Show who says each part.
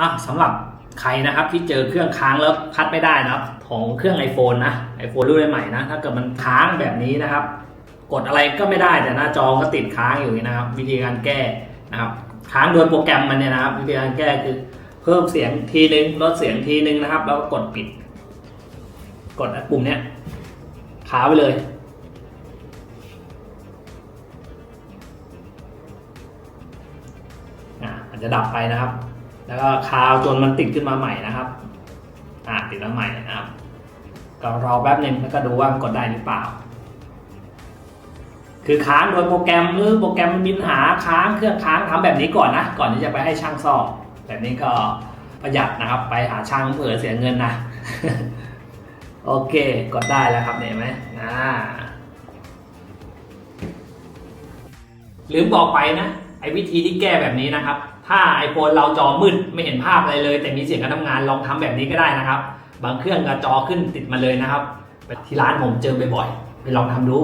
Speaker 1: อะสำหรับใครนะครับที่เจอเครื่องค้างแล้วพัดไม่ได้นะครับ ของเครื่อง iPhone นะ iPhone รุ่นใหม่นะ ถ้าเกิดมันค้างแบบนี้นะครับ กดอะไรก็ไม่ได้แต่หน้าจอก็ติดค้างอยู่นี้นะครับ วิธีการแก้นะครับ ค้างโดยโปรแกรมมันเนี่ยนะครับ วิธีการแก้คือเพิ่มเสียงทีนึงลดเสียงทีนึงนะครับ แล้วก็กดปิด กดปุ่มเนี้ยค้าไปเลยอะจะดับไปนะครับ แล้วก็คาวจนมันติดขึ้นมาใหม่นะครับ อ่าติดมาใหม่นะครับ ก็รอแป๊บหนึ่งแล้วก็ดูว่ากดได้หรือเปล่า คือค้างโดยโปรแกรมหรือโปรแกรมมันมีปัญหาค้างเครื่องค้างทำแบบนี้ก่อนนะ ก่อนที่จะไปให้ช่างซ่อมแบบนี้ก็ประหยัดนะครับ ไปหาช่างเผื่อเสียเงินนะโอเค กดได้แล้วครับเนี่ยเห็นไหมอ่าลืมบอกไปนะ ไอ้วิธีที่แก้แบบนี้นะครับ ถ้า iPhone เราจอมืดไม่เห็นภาพอะไรเลย แต่มีเสียงการทำงานลองทำแบบนี้ก็ได้นะครับ บางเครื่องก็จอขึ้นติดมาเลยนะครับที่ร้านผมเจอบ่อยๆไปลองทำดู